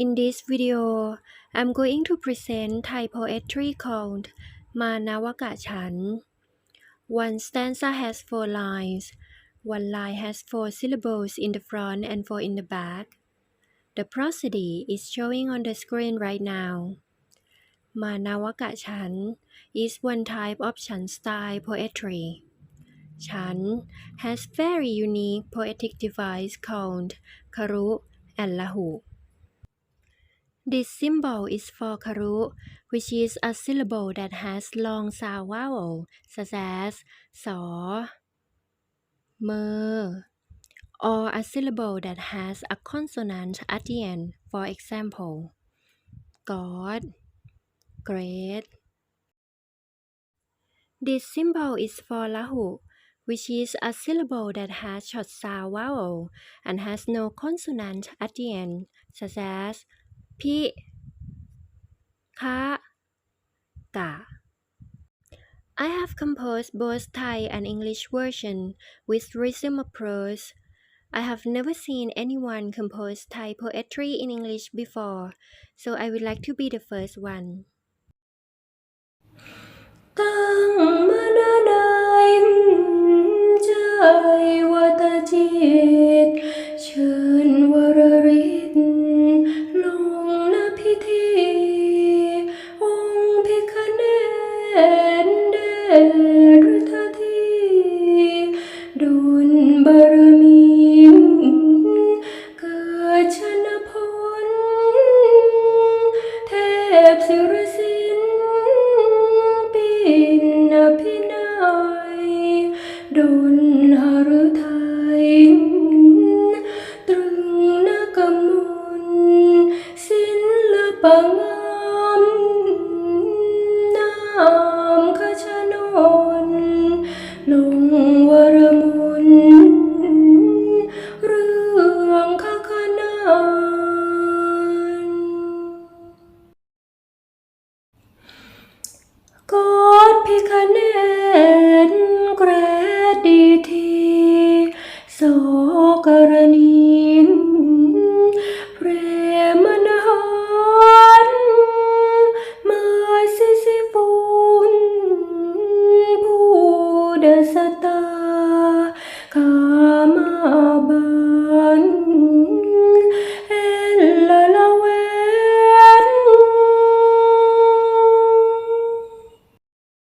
In this video, I'm going to present Thai poetry called Manawaka Chan. One stanza has four lines. One line has four syllables in the front and four in the back. The prosody is showing on the screen right now. Manawaka Chan is one type of Chan style poetry. Chan has very unique poetic device called Karu and Lahu. This symbol is for Karu, which is a syllable that has long sound vowel such as saw, mer, or a syllable that has a consonant at the end. For example, God, great. This symbol is for Lahu, which is a syllable that has short sound vowel and has no consonant at the end, such as พิคะกะ I have composed both Thai and English version with rhythm of prose. I have never seen anyone compose Thai poetry in English before, so I would like to be the first one. เดชฤทธีดุลบารมีเกิดชนพลเทพศิรสินปินพินายดุล กอดพิคเนนแกรดีทีโสกรณีนเปรมนหันมาสิสิฟุนผู้เดสตาคามา abad.